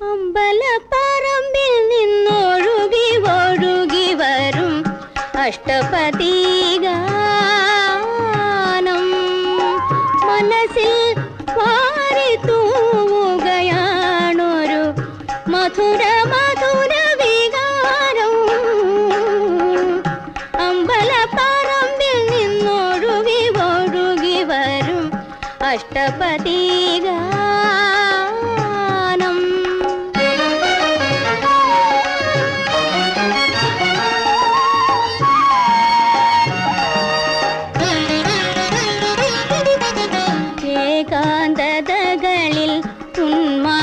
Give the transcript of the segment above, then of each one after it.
അമ്പലപ്പറമ്പിൽ നിന്നൊഴുകി ഒഴുകി വരും അഷ്ടപതി ഗാനം മനസ്സിൽ പാരി തൂവുകയാണൊരു മധുര മധുര വികാരം. അമ്പലപ്പറമ്പിൽ നിന്നൊഴുകി ഒഴുകി വരും അഷ്ടപതി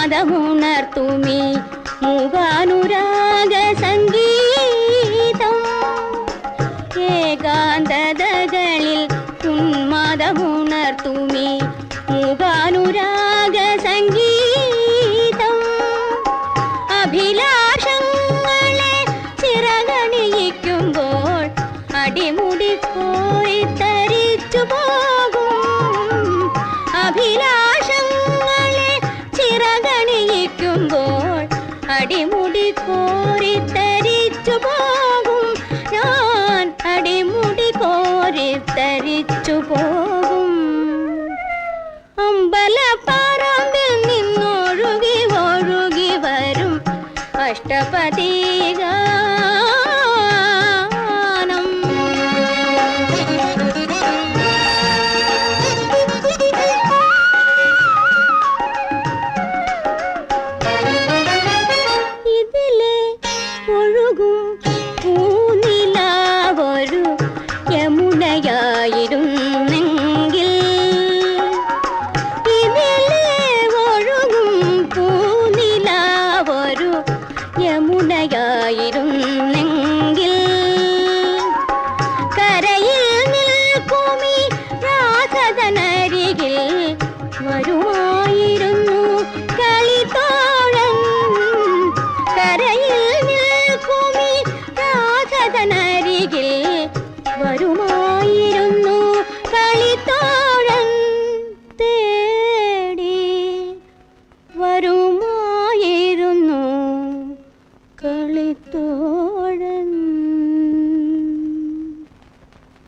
மதமுணர்த்துமே முகானுராக சங்கீதம். ஏகாந்ததகளில் உன் மதமுணர்த்துமே അമ്പലപ്പാറമ്പിൽ അമ്പലപ്പറമ്പിൽ നിന്നൊഴുകി ഒഴുകി വരും. അഷ്ടപതി ആയിരുന്നെങ്കിൽ ഒഴുകും പൂനിലാവൊരു യമുനയായിരുന്നെങ്കിൽ தோழன்